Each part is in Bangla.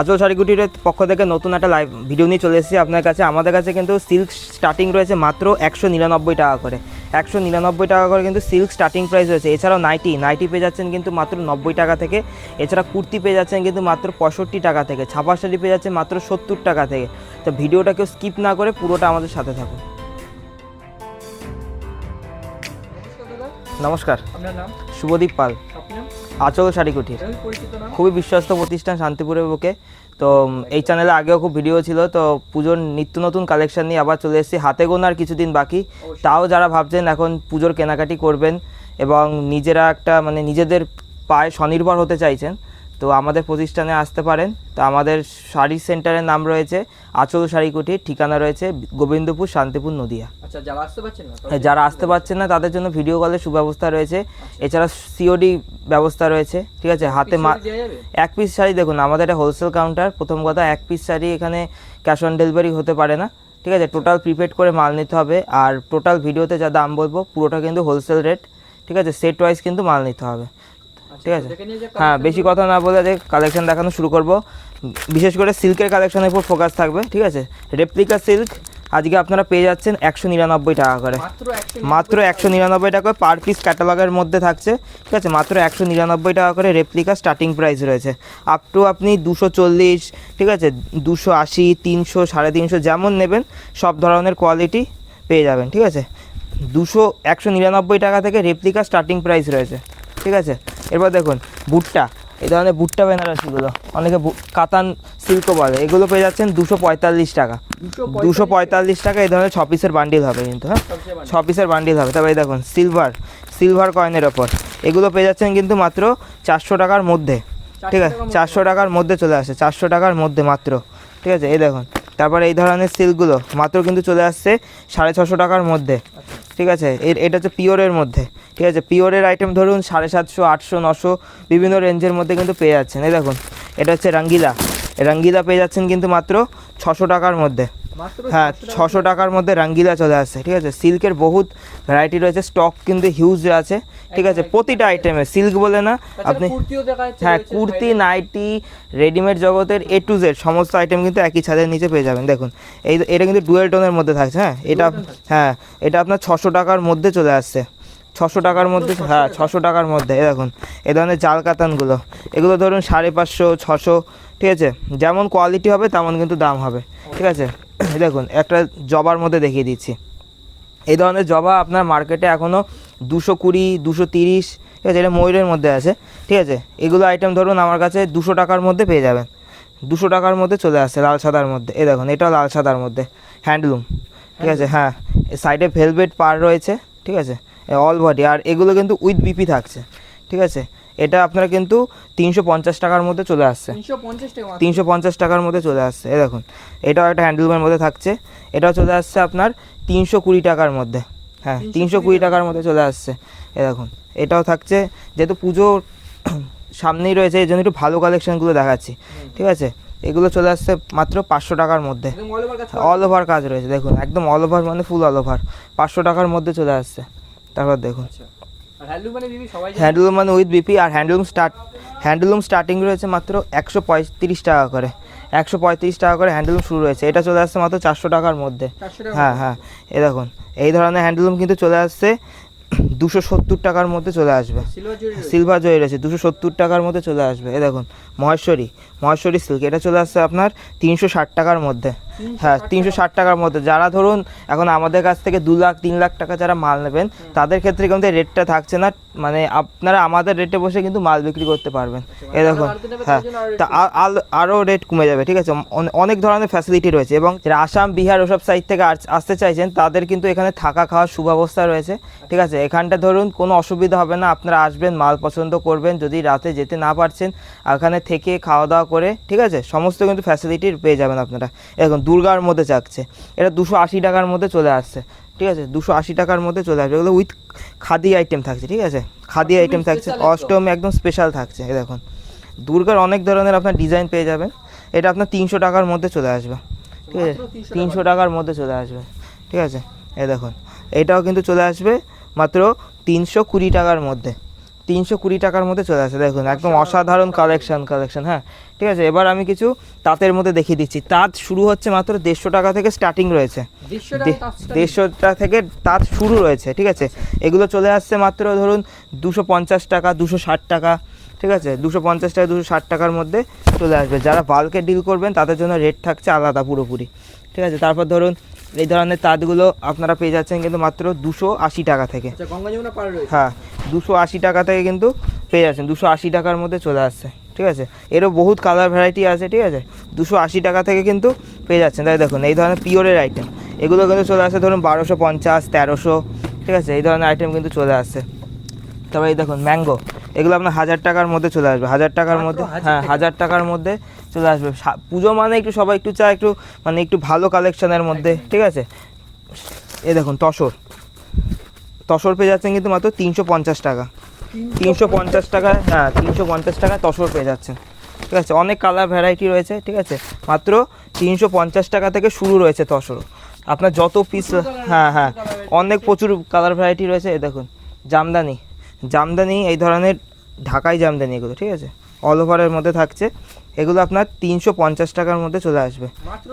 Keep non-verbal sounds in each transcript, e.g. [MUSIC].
আচল শাড়িগুটির পক্ষ থেকে নতুন একটা লাইভ ভিডিও নিয়ে চলে এসেছি আপনার কাছে। আমাদের কাছে কিন্তু সিল্ক স্টার্টিং রয়েছে মাত্র একশো নিরানব্বই টাকা করে। একশো নিরানব্বই টাকা করে কিন্তু সিল্ক স্টার্টিং প্রাইস রয়েছে। এছাড়াও নাইটি নাইটি পেয়ে যাচ্ছেন কিন্তু মাত্র নব্বই টাকা থেকে। এছাড়া কুর্তি পেয়ে যাচ্ছেন কিন্তু মাত্র পঁয়ষট্টি টাকা থেকে। ছাপা শাড়ি পেয়ে যাচ্ছে মাত্র সত্তর টাকা থেকে। তো ভিডিওটা কেউ স্কিপ না করে পুরোটা আমাদের সাথে থাকুন। নমস্কার আপনার নাম? শুভদীপ পাল। আচল শাড়ি কুঠির খুবই বিশ্বস্ত প্রতিষ্ঠান শান্তিপুরের বুকে। তো এই চ্যানেলে আগেও খুব ভিডিও ছিল তো পুজোর নিত্য নতুন কালেকশন নিয়ে আবার চলে এসেছি। হাতে গোনার কিছুদিন বাকি। তাও যারা ভাবছেন এখন পুজোর কেনাকাটি করবেন এবং নিজেরা একটা মানে নিজেদের পায়ে স্বনির্ভর হতে চাইছেন তো আমাদের প্রতিষ্ঠানে আসতে পারেন। তো আমাদের শাড়ি সেন্টারের নাম রয়েছে আচল শাড়িকুটির ঠিকানা রয়েছে গোবিন্দপুর শান্তিপুর নদিয়া। আচ্ছা যারা আসতে পারছেন না হ্যাঁ, যারা আসতে পারছেন না তাদের জন্য ভিডিও কলের সুব্যবস্থা রয়েছে। এছাড়া সিওডি ব্যবস্থা রয়েছে ঠিক আছে? হাতে মা এক পিস শাড়ি দেখুন আমাদের এটা হোলসেল কাউন্টার প্রথম কথা এক পিস শাড়ি এখানে ক্যাশ অন ডেলিভারি হতে পারে না ঠিক আছে? টোটাল প্রিপেড করে মাল নিতে হবে। আর টোটাল ভিডিওতে যা দাম বলব পুরোটা কিন্তু হোলসেল রেট ঠিক আছে? সেট ওয়াইজ কিন্তু মাল নিতে হবে। ঠিক আছে? হ্যাঁ বেশি কথা না বলে কালেকশন দেখানো শুরু করব। বিশেষ করে সিল্কের কালেকশনের উপর ফোকাস থাকবে ঠিক আছে? রেপ্লিকা সিল্ক আজকে আপনারা পেয়ে যাচ্ছেন একশো নিরানব্বই টাকা করে। মাত্র একশো নিরানব্বই টাকা। করে পার পিস ক্যাটালগের মধ্যে থাকছে ঠিক আছে? মাত্র একশো নিরানব্বই টাকা করে রেপ্লিকা স্টার্টিং প্রাইস রয়েছে। আপ টু আপনি দুশো চল্লিশ ঠিক আছে? দুশো আশি তিনশো সাড়ে তিনশো যেমন নেবেন সব ধরনের কোয়ালিটি পেয়ে যাবেন ঠিক আছে? দুশো একশো নিরানব্বই টাকা থেকে রেপ্লিকা স্টার্টিং প্রাইস রয়েছে ঠিক আছে? এরপর দেখুন বুটটা। এই ধরনের বুটটা বেনারসিগুলো অনেকে বু- কাতান সিল্কও বলে। এগুলো পেয়ে যাচ্ছেন দুশো পঁয়তাল্লিশ টাকা। দুশো দুশো পঁয়তাল্লিশ টাকা এই ধরনের ছ পিসের বান্ডিল হবে কিন্তু হ্যাঁ? ছ পিসের বান্ডিল হবে। তবে দেখুন সিলভার সিলভার কয়েনের ওপর। এগুলো পেয়ে যাচ্ছেন কিন্তু মাত্র চারশো টাকার মধ্যে। ঠিক আছে? চারশো টাকার মধ্যে চলে আসে। চারশো টাকার মধ্যে মাত্র। ঠিক আছে? এই দেখুন। তারপরে এই ধরনের সিল্কগুলো মাত্র কিন্তু চলে আসছে সাড়ে ছশো টাকার মধ্যে। ঠিক আছে? এর, এটা হচ্ছে পিওরের মধ্যে। ঠিক আছে? পিওরের আইটেম ধরুন সাড়ে সাতশো, আটশো, নশো, বিভিন্ন রেঞ্জের মধ্যে কিন্তু পেয়ে যাচ্ছেন। এই দেখুন, এটা হচ্ছে রাঙ্গিলা। রাঙ্গিলা পেয়ে যাচ্ছেন কিন্তু মাত্র ছশো টাকার মধ্যে। হ্যাঁ ছশো টাকার মধ্যে রাঙ্গিলা চলে আসছে ঠিক আছে? সিল্কের বহুত ভ্যারাইটি রয়েছে স্টক কিন্তু হিউজ আছে ঠিক আছে? প্রতিটা আইটেমে সিল্ক বলে না আপনি হ্যাঁ কুর্তি নাইটি রেডিমেড জগতের এ টু জেড সমস্ত আইটেম কিন্তু একই ছাদের নিচে পেয়ে যাবেন। দেখুন এই এটা কিন্তু ডুয়েল টোনের মধ্যে থাকছে হ্যাঁ? এটা হ্যাঁ এটা আপনার ছশো টাকার মধ্যে চলে আসছে। ছশো টাকার মধ্যে হ্যাঁ ছশো টাকার মধ্যে দেখুন এ ধরনের জাল কাতানগুলো। এগুলো ধরুন সাড়ে পাঁচশো ছশো ঠিক আছে? যেমন কোয়ালিটি হবে তেমন কিন্তু দাম হবে ঠিক আছে? [COUGHS] দেখুন, একটা জবার মধ্যে দেখিয়ে দিচ্ছি। এই ধরনের জবা আপনার মার্কেটে এখনও দুশো কুড়ি, দুশো তিরিশ, ঠিক আছে, এটা ময়ূরের মধ্যে আছে, ঠিক আছে, এগুলো আইটেম ধরুন আমার কাছে দুশো টাকার মধ্যে পেয়ে যাবেন। দুশো টাকার মধ্যে চলে আসছে লাল সাদার মধ্যে। এই দেখুন এটাও লাল সাদার মধ্যে হ্যান্ডলুম ঠিক আছে হ্যাঁ সাইডে ভেলভেট পার রয়েছে, ঠিক আছে অল বডি আর এগুলো কিন্তু উইথ বিপি থাকছে, ঠিক আছে এটা আপনার কিন্তু তিনশো পঞ্চাশ টাকার মধ্যে চলে আসছে। তিনশো পঞ্চাশ টাকার মধ্যে চলে আসছে। এই দেখুন এটাও একটা হ্যান্ডলুমের মধ্যে থাকছে। এটাও চলে আসছে আপনার তিনশো কুড়ি টাকার মধ্যে। হ্যাঁ তিনশো কুড়ি টাকার মধ্যে চলে আসছে। এ দেখুন এটাও থাকছে। যেহেতু পুজো [CLEARS THROAT] সামনেই রয়েছে এই জন্য একটু ভালো কালেকশনগুলো দেখাচ্ছি। ঠিক আছে? এগুলো চলে আসছে মাত্র পাঁচশো টাকার মধ্যে। অল ওভার কাজ রয়েছে। দেখুন একদম অল ওভার মানে ফুল অল ওভার পাঁচশো টাকার মধ্যে চলে আসছে। তারপর দেখুন। আচ্ছা। হ্যান্ডলুম মানে। হ্যান্ডলুম মানে উইথ বিপি আর হ্যান্ডলুম স্টার্ট হ্যান্ডলুম স্টার্টিং রয়েছে মাত্র একশো পঁয়ত্রিশ টাকা করে। একশো পঁয়ত্রিশ টাকা করে হ্যান্ডলুম শুরু হয়েছে। এটা চলে আসছে মাত্র চারশো টাকার মধ্যে। হ্যাঁ হ্যাঁ এ দেখুন এই ধরনের হ্যান্ডলুম কিন্তু চলে আসছে দুশো সত্তর টাকার মধ্যে চলে আসবে। সিলভার সিলভার রয়েছে। দুশো সত্তর টাকার মধ্যে চলে আসবে। এ দেখুন মহেশ্বরী মহেশ্বরী সিল্ক এটা চলে আসছে আপনার তিনশো ষাট টাকার মধ্যে। হ্যাঁ তিনশো ষাট টাকার মধ্যে। যারা ধরুন এখন আমাদের কাছ থেকে দু লাখ তিন লাখ টাকা যারা মাল নেবেন তাদের ক্ষেত্রে কিন্তু রেটটা থাকছে না। মানে আপনারা আমাদের রেটে বসে কিন্তু মাল বিক্রি করতে পারবেন। এ দেখুন হ্যাঁ তা আরও রেট কমে যাবে ঠিক আছে? অনেক ধরনের ফ্যাসিলিটি রয়েছে এবং যারা আসাম বিহার ওসব সাইড থেকে আস- আসতে চাইছেন তাদের কিন্তু এখানে থাকা খাওয়ার সুব্যবস্থা রয়েছে ঠিক আছে? এখানটা ধরুন কোনো অসুবিধা হবে না আপনারা আসবেন মাল পছন্দ করবেন যদি রাতে যেতে না পারছেন এখানে থেকে খাওয়া দাওয়া করে ঠিক আছে? সমস্ত কিন্তু ফ্যাসিলিটি পেয়ে যাবেন আপনারা। এখন দুর্গার মধ্যে চাকছে। এটা দুশো আশি টাকার মধ্যে চলে আসছে। ঠিক আছে? দুশো আশি টাকার মধ্যে চলে আসবে। এগুলো উইথ খাদি আইটেম থাকছে ঠিক আছে? খাদি আইটেম থাকছে। special একদম। অষ্টমী একদম স্পেশাল থাকছে দেখুন। দুর্গার অনেক ধরনের আপনার ডিজাইন পেয়ে যাবেন। এটা আপনার তিনশো টাকার মধ্যে চলে আসবে। ঠিক আছে? তিনশো টাকার মধ্যে চলে আসবে। ঠিক আছে? এ দেখুন। এটাও কিন্তু চলে আসবে মাত্র তিনশো কুড়ি টাকার মধ্যে। তিনশো কুড়ি টাকার মধ্যে চলে আসে। দেখুন একদম অসাধারণ কালেকশন কালেকশন হ্যাঁ। ঠিক আছে এবার আমি কিছু তাঁতের মধ্যে দেখিয়ে দিচ্ছি। তাঁত শুরু হচ্ছে মাত্র দেড়শো টাকা থেকে স্টার্টিং রয়েছে। দেড়শো টাকা দেড়শোটা থেকে তাঁত শুরু রয়েছে ঠিক আছে? এগুলো চলে আসছে মাত্র ধরুন দুশো পঞ্চাশ টাকা দুশো ষাট টাকা ঠিক আছে? দুশো পঞ্চাশ টাকা দুশো ষাট টাকার মধ্যে চলে আসবে। যারা বাল্কে ডিল করবেন তাদের জন্য রেট থাকছে আলাদা পুরোপুরি ঠিক আছে? তারপর ধরুন এই ধরনের তাঁতগুলো আপনারা পেয়ে যাচ্ছেন কিন্তু মাত্র দুশো আশি টাকা থেকে। আচ্ছা হ্যাঁ দুশো আশি টাকা থেকে কিন্তু পেয়ে যাচ্ছেন দুশো আশি টাকার মধ্যে চলে আসছে ঠিক আছে? এরও বহুত কালার ভ্যারাইটি আছে ঠিক আছে? দুশো আশি টাকা থেকে কিন্তু পেয়ে যাচ্ছেন। তাই দেখুন এই ধরনের পিওরের আইটেম এগুলো কিন্তু চলে আসে ধরুন বারোশো পঞ্চাশ তেরোশো ঠিক আছে? এই ধরনের আইটেম কিন্তু চলে আসছে। তারপরে এই দেখুন ম্যাঙ্গো এগুলো আপনার হাজার টাকার মধ্যে চলে আসবে। হাজার টাকার মধ্যে হ্যাঁ হাজার টাকার মধ্যে চলে আসবে। পুজো মানে একটু সবাই একটু চায় একটু মানে একটু ভালো কালেকশনের মধ্যে ঠিক আছে? এ দেখুন তসর। তসর পেয়ে যাচ্ছেন কিন্তু মাত্র তিনশো পঞ্চাশ টাকা। তিনশো পঞ্চাশ টাকা হ্যাঁ তিনশো পঞ্চাশ টাকা তসর পেয়ে যাচ্ছেন। ঠিক আছে? অনেক কালার ভ্যারাইটি রয়েছে ঠিক আছে? মাত্র তিনশো পঞ্চাশ টাকা থেকে শুরু রয়েছে তসর। আপনার যত পিস হ্যাঁ হ্যাঁ অনেক প্রচুর কালার ভ্যারাইটি রয়েছে এই দেখুন জামদানি। জামদানি এই ধরনের ঢাকাই জামদানি এগুলো ঠিক আছে? অল ওভারের মধ্যে থাকছে। এগুলো আপনার তিনশো পঞ্চাশ টাকার মধ্যে চলে আসবে।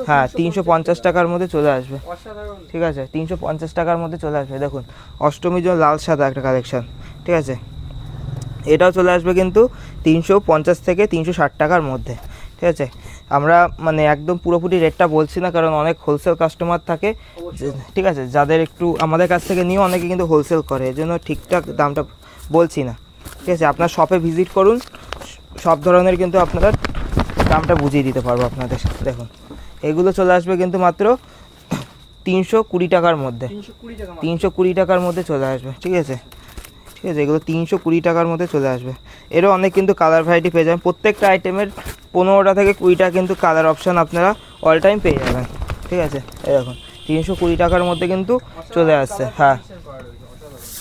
হ্যাঁ তিনশো পঞ্চাশ টাকার মধ্যে চলে আসবে। ঠিক আছে তিনশো পঞ্চাশ টাকার মধ্যে চলে আসবে। দেখুন অষ্টমীর জন্য লাল সাদা একটা কালেকশান ঠিক আছে এটাও চলে আসবে কিন্তু তিনশো পঞ্চাশ থেকে তিনশো ষাট টাকার মধ্যে। ঠিক আছে আমরা মানে একদম পুরোপুরি রেটটা বলছি না কারণ অনেক হোলসেল কাস্টমার থাকে। ঠিক আছে যাদের একটু আমাদের কাছ থেকে নিয়ে অনেকে কিন্তু হোলসেল করে এই জন্য ঠিকঠাক দামটা বলছি না। ঠিক আছে আপনার শপে ভিজিট করুন সব ধরনের কিন্তু আপনারা দামটা বুঝিয়ে দিতে পারব আপনাদের দেখুন এগুলো চলে আসবে কিন্তু মাত্র তিনশো কুড়ি টাকার মধ্যে। তিনশো কুড়ি টাকার মধ্যে। চলে আসবে ঠিক আছে? ঠিক আছে এগুলো তিনশো কুড়ি টাকার মধ্যে চলে আসবে। এরও অনেক কিন্তু কালার ভ্যারাইটি পেয়ে যাবেন। প্রত্যেকটা আইটেমের পনেরোটা থেকে কুড়িটা কিন্তু কালার অপশান আপনারা অল টাইম পেয়ে যাবেন। ঠিক আছে? দেখুন তিনশো কুড়ি টাকার মধ্যে কিন্তু চলে আসছে হ্যাঁ।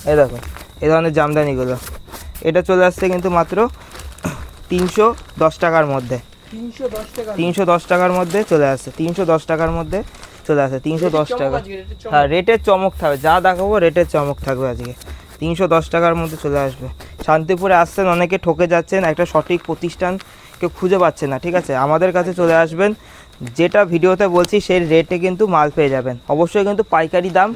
রয়েছে, দেখুন এই ধরনের জামদানিগুলো। এটা চলে আসছে কিন্তু মাত্র তিনশো দশ টাকার মধ্যে। তিনশো দশ তিনশো দশ টাকার মধ্যে চলে আসছে তিনশো দশ টাকার মধ্যে চলে আসছে তিনশো দশ টাকা। হ্যাঁ রেটের চমক থাকবে যা দেখাবো রেটের চমক থাকবে আজকে। তিনশো দশ টাকার মধ্যে চলে আসবে। শান্তিপুরে আসছেন অনেকে ঠকে যাচ্ছেন একটা সঠিক প্রতিষ্ঠান কেউ খুঁজে পাচ্ছে না ঠিক আছে? আমাদের কাছে চলে আসবেন যেটা ভিডিওতে বলছি সেই রেটে কিন্তু মাল পেয়ে যাবেন। অবশ্যই কিন্তু পাইকারি দাম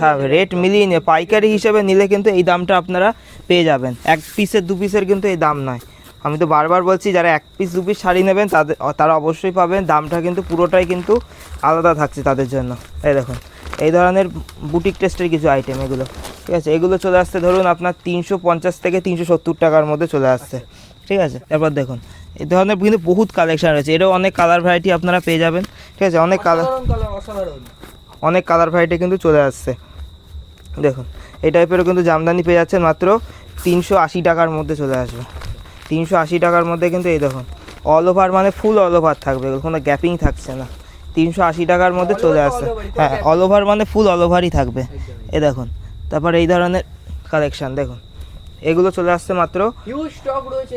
হ্যাঁ রেট মিলিয়ে নিয়ে পাইকারি হিসেবে নিলে কিন্তু এই দামটা আপনারা পেয়ে যাবেন। এক পিসের দু পিসের কিন্তু এই দাম নয়। আমি তো বারবার বলছি যারা এক পিস দু পিস শাড়ি নেবেন তাদের তারা অবশ্যই পাবেন। দামটা কিন্তু পুরোটাই কিন্তু আলাদা থাকছে তাদের জন্য। এই দেখুন এই ধরনের বুটিক টেস্টের কিছু আইটেম এগুলো। ঠিক আছে এগুলো চলে আসছে ধরুন আপনার তিনশো পঞ্চাশ থেকে তিনশো সত্তর টাকার মধ্যে চলে আসছে। ঠিক আছে তারপর দেখুন এই ধরনের কিন্তু বহুত কালেকশন রয়েছে। এরও অনেক কালার ভ্যারাইটি আপনারা পেয়ে যাবেন। ঠিক আছে অনেক কালার অনেক কালার ভ্যারাইটি কিন্তু চলে আসছে। দেখুন এই টাইপেরও কিন্তু জামদানি পেয়ে যাচ্ছেন মাত্র তিনশো আশি টাকার মধ্যে চলে আসবে। তিনশো আশি টাকার মধ্যে কিন্তু এই দেখুন অল ওভার মানে ফুল অল ওভার থাকবে কোনো গ্যাপিং থাকছে না। তিনশো আশি টাকার মধ্যে চলে আসছে। হ্যাঁ অল ওভার মানে ফুল অল ওভারই থাকবে। এ দেখুন তারপর এই ধরনের কালেকশন দেখুন। এগুলো চলে আসছে মাত্র স্টক রয়েছে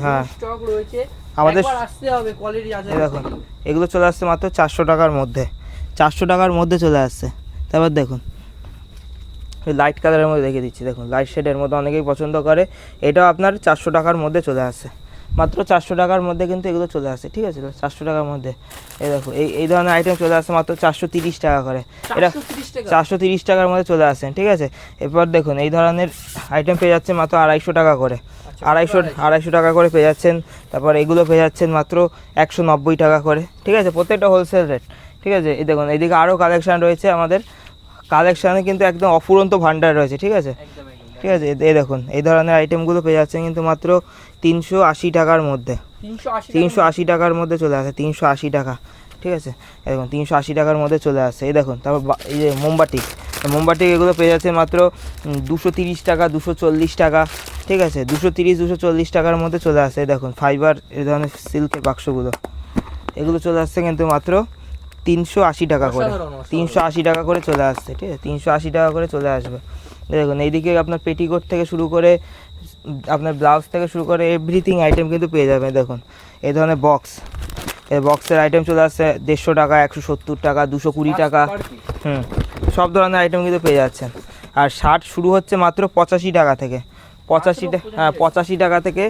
হ্যাঁ। স্টক রয়েছে। আমাদের- আসতে হবে কোয়ালিটি আছে। দেখুন এগুলো চলে আসছে মাত্র চারশো টাকার মধ্যে। চারশো টাকার মধ্যে চলে আসছে। তারপর দেখুন লাইট কালারের মধ্যে দেখে দিচ্ছি। দেখুন লাইট শেডের মধ্যে অনেকেই পছন্দ করে। এটাও আপনার চারশো টাকার মধ্যে চলে আসে। মাত্র চারশো টাকার মধ্যে কিন্তু এগুলো চলে আসে ঠিক আছে? চারশো টাকার মধ্যে। এই দেখো এই এই ধরনের আইটেম চলে আসে মাত্র চারশো তিরিশ টাকা করে। এটা চারশো তিরিশ টাকার মধ্যে চলে আসছেন ঠিক আছে? এরপর দেখুন এই ধরনের আইটেম পেয়ে যাচ্ছে মাত্র আড়াইশো টাকা করে। আচ্ছা, আড়াইশো আড়াইশো টাকা করে পেয়ে যাচ্ছেন। তারপর এগুলো পেয়ে যাচ্ছেন মাত্র একশো নব্বই টাকা করে ঠিক আছে? প্রত্যেকটা হোলসেল রেট ঠিক আছে? এই দেখুন এইদিকে আরও কালেকশান রয়েছে আমাদের। কালেকশানে কিন্তু একদম অফুরন্ত ভান্ডার রয়েছে ঠিক আছে? ঠিক আছে এই দেখুন এই ধরনের আইটেমগুলো পেয়ে যাচ্ছেন কিন্তু মাত্র তিনশো আশি টাকার মধ্যে। তিনশো আশি টাকার মধ্যে। চলে আসে তিনশো আশি টাকা ঠিক আছে? দেখুন তিনশো আশি টাকার মধ্যে চলে আসে এই দেখুন তারপর এই যে মোমবাতি এই মোমবাতি এগুলো পেয়ে যাচ্ছে মাত্র দুশো তিরিশ টাকা দুশো চল্লিশ টাকা ঠিক আছে? দুশো তিরিশ দুশো চল্লিশ টাকার মধ্যে চলে আসে এই দেখুন ফাইবার এই ধরনের সিল্কের বাক্সগুলো। এগুলো চলে আসছে কিন্তু মাত্র তিনশো আশি টাকা করে। তিনশো আশি টাকা করে চলে আসছে ঠিক আছে? তিনশো আশি টাকা করে চলে আসবে। দেখুন এইদিকে আপনার পেটিকোট থেকে শুরু করে আপনার ব্লাউজ থেকে শুরু করে এভরিথিং আইটেম কিন্তু পেয়ে যাবেন দেখুন। এই ধরনের বক্স এই বক্সের আইটেম চলে আসছে দেড়শো টাকা একশো সত্তর টাকা দুশো কুড়ি টাকা। হুম সব ধরনের আইটেম কিন্তু পেয়ে যাচ্ছেন। আর শার্ট শুরু হচ্ছে মাত্র পঁচাশি টাকা থেকে। পঁচাশি টাকা হ্যাঁ পঁচাশি টাকা থেকে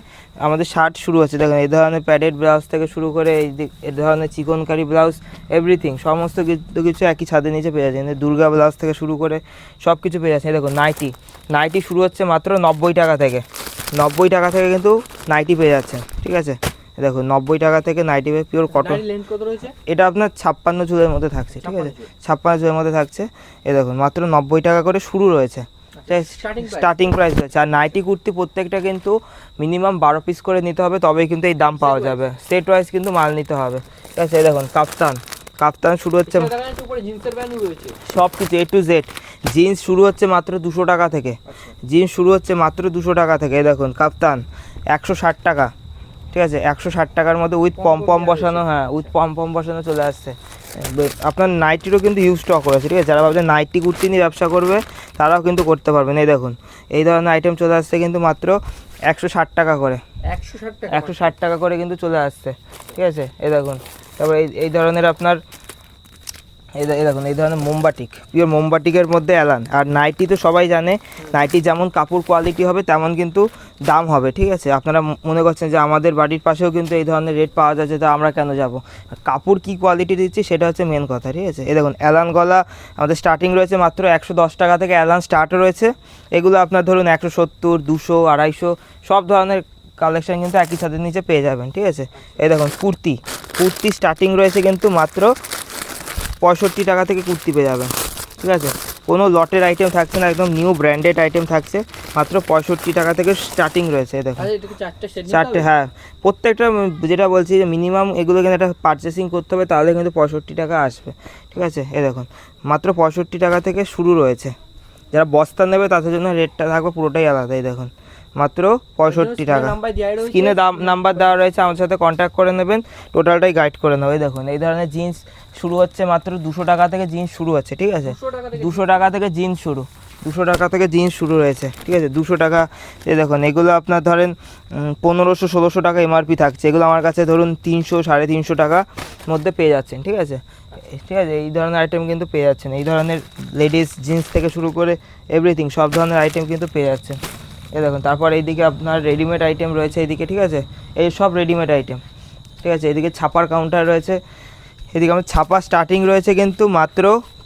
আমাদের শার্ট শুরু হচ্ছে। দেখুন এই ধরনের প্যাডেড ব্লাউজ থেকে শুরু করে এই এই ধরনের চিকনকারি ব্লাউজ এভরিথিং সমস্ত কিছু কিছু একই ছাদের নিচে পেয়ে যাচ্ছেন দুর্গা ব্লাউজ থেকে শুরু করে সব কিছু পেয়ে যাচ্ছেন দেখুন নাইটি নাইটি শুরু হচ্ছে মাত্র নব্বই টাকা থেকে। নব্বই টাকা থেকে কিন্তু নাইটি পেয়ে যাচ্ছেন ঠিক আছে? দেখুন নব্বই টাকা থেকে নাইটি পেয়ে পিওর কটন এটা আপনার ছাপ্পান্ন চুলের মধ্যে থাকছে ঠিক আছে? ছাপ্পান্ন চুলের মধ্যে থাকছে। এ দেখুন মাত্র নব্বই টাকা করে শুরু রয়েছে। স্টার্টিং প্রাইস রয়েছে। আর নাইটি কুর্তি প্রত্যেকটা কিন্তু মিনিমাম বারো পিস করে নিতে হবে তবেই কিন্তু এই দাম পাওয়া যাবে। সেট ওয়াইজ কিন্তু মাল নিতে হবে। ঠিক আছে দেখুন কাপ্তান কাপ্তান শুরু হচ্ছে সব কিছু এ টু জেড জিন্স শুরু হচ্ছে মাত্র দুশো টাকা থেকে। জিন্স শুরু হচ্ছে মাত্র দুশো টাকা থেকে। এই দেখুন কাপ্তান একশো ষাট টাকা। ঠিক আছে একশো ষাট টাকার মধ্যে উইথ পম পম বসানো হ্যাঁ উইথ পম পম বসানো চলে আসছে। আপনার নাইটিরও কিন্তু হিউজ স্টক রয়েছে ঠিক আছে? যারা ভাবছে নাইটি কুর্তি নিয়ে ব্যবসা করবে তারাও কিন্তু করতে পারবেন। এই দেখুন এই ধরনের আইটেম চলে আসছে কিন্তু মাত্র একশো ষাট টাকা করে। একশো ষাট টাকা একশো ষাট টাকা করে কিন্তু চলে আসছে ঠিক আছে? এই দেখুন তারপর এই এই ধরনের আপনার এই দেখুন, এই ধরনের মোমবাটিক পিওর মোমবাটিকের মধ্যে অ্যালান আর নাইটি তো সবাই জানে নাইটি যেমন কাপড় কোয়ালিটি হবে, তেমন কিন্তু দাম হবে, ঠিক আছে? আপনারা মনে করছেন যে আমাদের বাড়ির পাশেও কিন্তু এই ধরনের রেট পাওয়া যাচ্ছে, তো আমরা কেন যাব? কাপড় কি কোয়ালিটি দিচ্ছি, সেটা হচ্ছে মেন কথা, ঠিক আছে? এই দেখুন অ্যালান গলা আমাদের স্টার্টিং রয়েছে মাত্র একশো দশ টাকা থেকে অ্যালান স্টার্ট রয়েছে। এগুলো আপনার ধরুন একশো সত্তর, দুশো, আড়াইশো, সব ধরনের কালেকশন কিন্তু একই ছাদের নিচে পেয়ে যাবেন, ঠিক আছে? এই দেখুন, কুর্তি। কুর্তি স্টার্টিং রয়েছে কিন্তু মাত্র পঁয়ষট্টি টাকা থেকে কুর্তি পেয়ে যাবেন ঠিক আছে? কোনো লটের আইটেম থাকছে না একদম নিউ ব্র্যান্ডেড আইটেম থাকছে মাত্র পঁয়ষট্টি টাকা থেকে স্টার্টিং রয়েছে দেখুন চারটে হ্যাঁ। প্রত্যেকটা যেটা বলছি যে মিনিমাম এগুলো কিন্তু একটা পারচেসিং করতে হবে তাহলে কিন্তু পঁয়ষট্টি টাকা আসবে ঠিক আছে? এ দেখুন মাত্র পঁয়ষট্টি টাকা থেকে শুরু রয়েছে। যারা বস্তা নেবে তাদের জন্য রেটটা থাকবে পুরোটাই আলাদা এই দেখুন। মাত্র পঁয়ষট্টি টাকা। স্ক্রিনে দাম নাম্বার দেওয়া রয়েছে আমার সাথে কন্ট্যাক্ট করে নেবেন টোটালটাই গাইড করে নেবে এই দেখুন। এই ধরনের জিন্স শুরু হচ্ছে মাত্র দুশো টাকা থেকে জিন্স শুরু হচ্ছে ঠিক আছে? দুশো টাকা থেকে জিন্স। শুরু দুশো টাকা থেকে জিন্স শুরু রয়েছে ঠিক আছে? দুশো টাকা এই দেখুন এগুলো আপনার ধরেন পনেরোশো ষোলোশো টাকা এমআরপি থাকছে এগুলো আমার কাছে ধরুন তিনশো সাড়ে তিনশো টাকা মধ্যে পেয়ে যাচ্ছেন ঠিক আছে? ঠিক আছে? এই ধরনের আইটেম কিন্তু পেয়ে যাচ্ছেন এই ধরনের লেডিস জিন্স থেকে শুরু করে এভরিথিং সব ধরনের আইটেম কিন্তু পেয়ে যাচ্ছেন। এ দেখুন তারপর এইদিকে আপনার রেডিমেড আইটেম রয়েছে এইদিকে ঠিক আছে? এই সব রেডিমেড আইটেম ঠিক আছে? এদিকে ছাপার কাউন্টার রয়েছে এদিকে আমার ছাপা স্টার্টিং রয়েছে কিন্তু মাত্র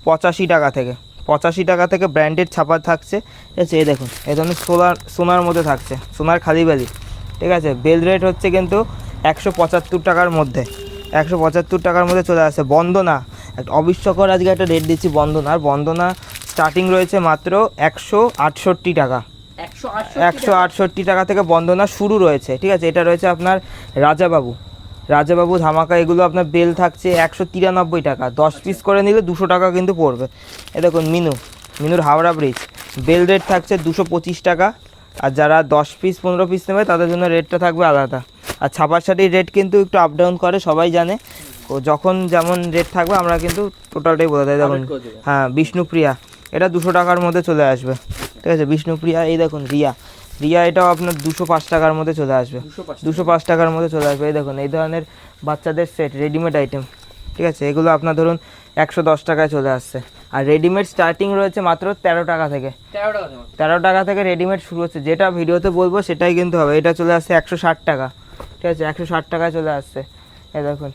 পঁচাশি টাকা থেকে। পঁচাশি টাকা থেকে ব্র্যান্ডেড ছাপা থাকছে। ঠিক আছে এই দেখুন এই ধরনের সোলার সোনার মধ্যে থাকছে সোনার খালি বেলি। ঠিক আছে? বেল রেট হচ্ছে কিন্তু একশো পঁচাত্তর টাকার মধ্যে। একশো পঁচাত্তর টাকার মধ্যে চলে আসে। বন্দনা একটা অবিশ্বকর আজকে একটা রেট দিচ্ছি বন্দনার বন্দনা স্টার্টিং রয়েছে মাত্র একশো আটষট্টি টাকা। একশো একশো আটষট্টি টাকা থেকে বন্দনা শুরু রয়েছে। ঠিক আছে? এটা রয়েছে আপনার রাজাবাবু। রাজাবাবু ধামাকা এগুলো আপনার বেল থাকছে একশো তিরানব্বই টাকা। দশ পিস করে নিলে দুশো টাকা কিন্তু পড়বে। এ দেখুন মিনু মিনুর হাওড়া ব্রিজ বেল রেট থাকছে দুশো পঁচিশ টাকা। আর যারা দশ পিস পনেরো পিস নেবে তাদের জন্য রেটটা থাকবে আলাদা। আর ছাপার শাড়ির রেট কিন্তু একটু আপ ডাউন করে সবাই জানে। ও যখন যেমন রেট থাকবে আমরা কিন্তু টোটালটাই বলে দেয়। দেখুন। হ্যাঁ বিষ্ণুপ্রিয়া। এটা দুশো টাকার মধ্যে চলে আসবে। ঠিক আছে বিষ্ণুপ্রিয়া এই দেখুন রিয়া। রিয়া এটাও আপনার দুশো পাঁচ টাকার মধ্যে চলে আসবে। দুশো পাঁচ টাকার মধ্যে চলে আসবে। এই দেখুন এই ধরনের বাচ্চাদের সেট রেডিমেড আইটেম ঠিক আছে? এগুলো আপনার ধরুন একশো দশ টাকায় চলে আসছে। আর রেডিমেড স্টার্টিং রয়েছে মাত্র তেরো টাকা থেকে। তেরো টাকা থেকে রেডিমেড শুরু হচ্ছে। যেটা ভিডিওতে বলব সেটাই কিন্তু হবে। এটা চলে আসছে একশো ষাট টাকা। ঠিক আছে? একশো ষাট টাকায় চলে আসছে। এ দেখুন।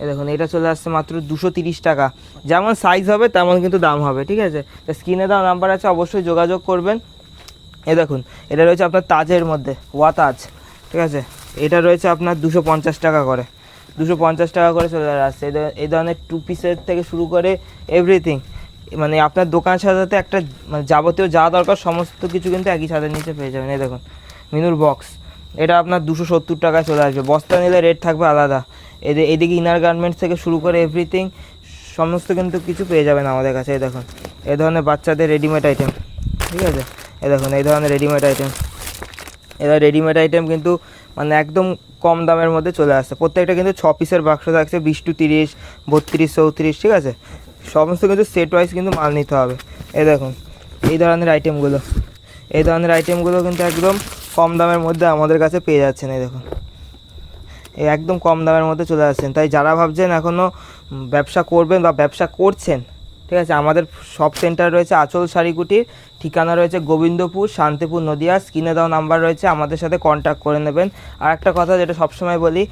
এই দেখুন এটা চলে আসছে মাত্র দুশো তিরিশ টাকা। যেমন সাইজ হবে তেমন কিন্তু দাম হবে। ঠিক আছে? তো স্ক্রিনে দেওয়া নাম্বার আছে অবশ্যই যোগাযোগ করবেন। এই দেখুন, এটা রয়েছে আপনার তাজের মধ্যে ওয়াতাজ ঠিক আছে? এটা রয়েছে আপনার দুশো পঞ্চাশ টাকা করে, দুশো পঞ্চাশ টাকা করে চলে আসছে। এই ধর- এই ধরনের টু পিসের থেকে শুরু করে এভরিথিং মানে আপনার দোকান সাজাতে একটা মানে যাবতীয় যা দরকার, সমস্ত কিছু কিন্তু একই ছাদের নিচে পেয়ে যাবেন। এই দেখুন, মিনুর বক্স এটা আপনার দুশো সত্তর টাকায় চলে আসবে। বস্তা নিলে রেট থাকবে আলাদা। এদের এদিকে ইনার গার্মেন্টস থেকে শুরু করে এভরিথিং সমস্ত কিন্তু কিছু পেয়ে যাবেন আমাদের কাছে। এই দেখুন এই ধরনের বাচ্চাদের রেডিমেড আইটেম ঠিক আছে? এই দেখুন, এই ধরনের রেডিমেড আইটেম এরা রেডিমেড আইটেম কিন্তু মানে একদম কম দামের মধ্যে চলে আসছে। প্রত্যেকটা কিন্তু ছ পিসের বাক্স থাকছে, বিশ টু তিরিশ, বত্রিশ, চৌত্রিশ, ঠিক আছে? সমস্ত কিন্তু সেট ওয়াইজ কিন্তু মাল নিতে হবে। এই দেখুন, এই ধরনের আইটেমগুলো এই ধরনের আইটেমগুলো কিন্তু একদম কম দামের মধ্যে আমাদের কাছে পেয়ে যাচ্ছেন, এই দেখুন। এই একদম কম দামের মধ্যে চলে আসছেন। তাই যারা ভাবছেন এখনও ব্যবসা করবেন বা ব্যবসা করছেন, ঠিক আছে? আমাদের শপ সেন্টার রয়েছে আচল শাড়িকুটির ঠিকানা রয়েছে গোবিন্দপুর, শান্তিপুর, নদিয়া। স্ক্রিনে দেওয়া নাম্বার রয়েছে, আমাদের সাথে কন্ট্যাক্ট করে নেবেন। আর একটা কথা যেটা সবসময় বলি,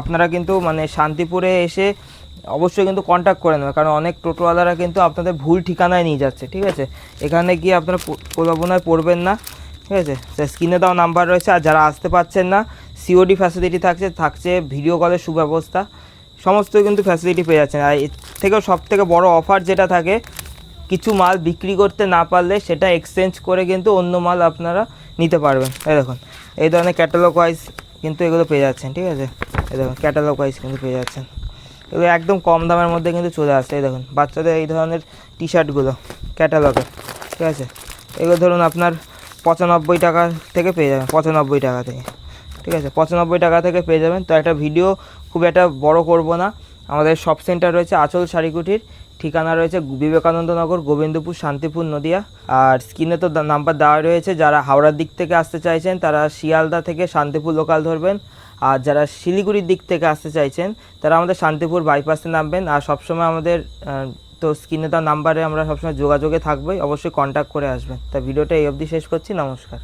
আপনারা কিন্তু মানে শান্তিপুরে এসে অবশ্যই কিন্তু কন্ট্যাক্ট করে নেবেন। কারণ অনেক টোটোওয়ালারা কিন্তু আপনাদের ভুল ঠিকানায় নিয়ে যাচ্ছে, ঠিক আছে? এখানে গিয়ে আপনারা প্রলোভনায় পড়বেন না, ঠিক আছে? স্ক্রিনে দেওয়া নাম্বার রয়েছে, আর যারা আসতে পারছেন না সিওডি ফ্যাসিলিটি থাকছে থাকছে ভিডিও কলের সুব্যবস্থা। সমস্ত কিন্তু ফ্যাসিলিটি পেয়ে যাচ্ছেন। আর এর থেকেও সব থেকে বড় অফার যেটা থাকে কিছু মাল বিক্রি করতে না পারলে সেটা এক্সচেঞ্জ করে কিন্তু অন্য মাল আপনারা নিতে পারবেন। এই দেখুন, এই ধরনের ক্যাটালগ ওয়াইজ কিন্তু এগুলো পেয়ে যাচ্ছেন, ঠিক আছে? এই দেখুন ক্যাটালগ ওয়াইজ কিন্তু পেয়ে যাচ্ছেন। এগুলো একদম কম দামের মধ্যে কিন্তু চলে আসছে, এই দেখুন, বাচ্চাদের এই ধরনের টি শার্টগুলো ক্যাটালগে ঠিক আছে? এগুলো ধরুন আপনার পঁচানব্বই টাকা থেকে পেয়ে যাবেন, পঁচানব্বই টাকা থেকে, ঠিক আছে? পঁচানব্বই টাকা থেকে পেয়ে যাবেন। তো একটা ভিডিও খুব একটা বড় করব না। আমাদের শপ সেন্টার রয়েছে আচল শাড়িকুটির ঠিকানা রয়েছে বিবেকানন্দ নগর, গোবিন্দপুর, শান্তিপুর, নদিয়া। আর স্ক্রিনে তো নাম্বার দেওয়া রয়েছে, যারা হাওড়ার দিক থেকে আসতে চাইছেন, তারা শিয়ালদা থেকে শান্তিপুর লোকাল ধরবেন। আর যারা শিলিগুড়ির দিক থেকে আসতে চাইছেন, তারা আমাদের শান্তিপুর বাইপাসে নামবেন। আর সবসময় আমাদের তো স্ক্রিনে তার নাম্বারে আমরা সবসময় যোগাযোগে থাকবোই। অবশ্যই কন্ট্যাক্ট করে আসবেন। তা ভিডিওটা এই অবধি শেষ করছি। নমস্কার।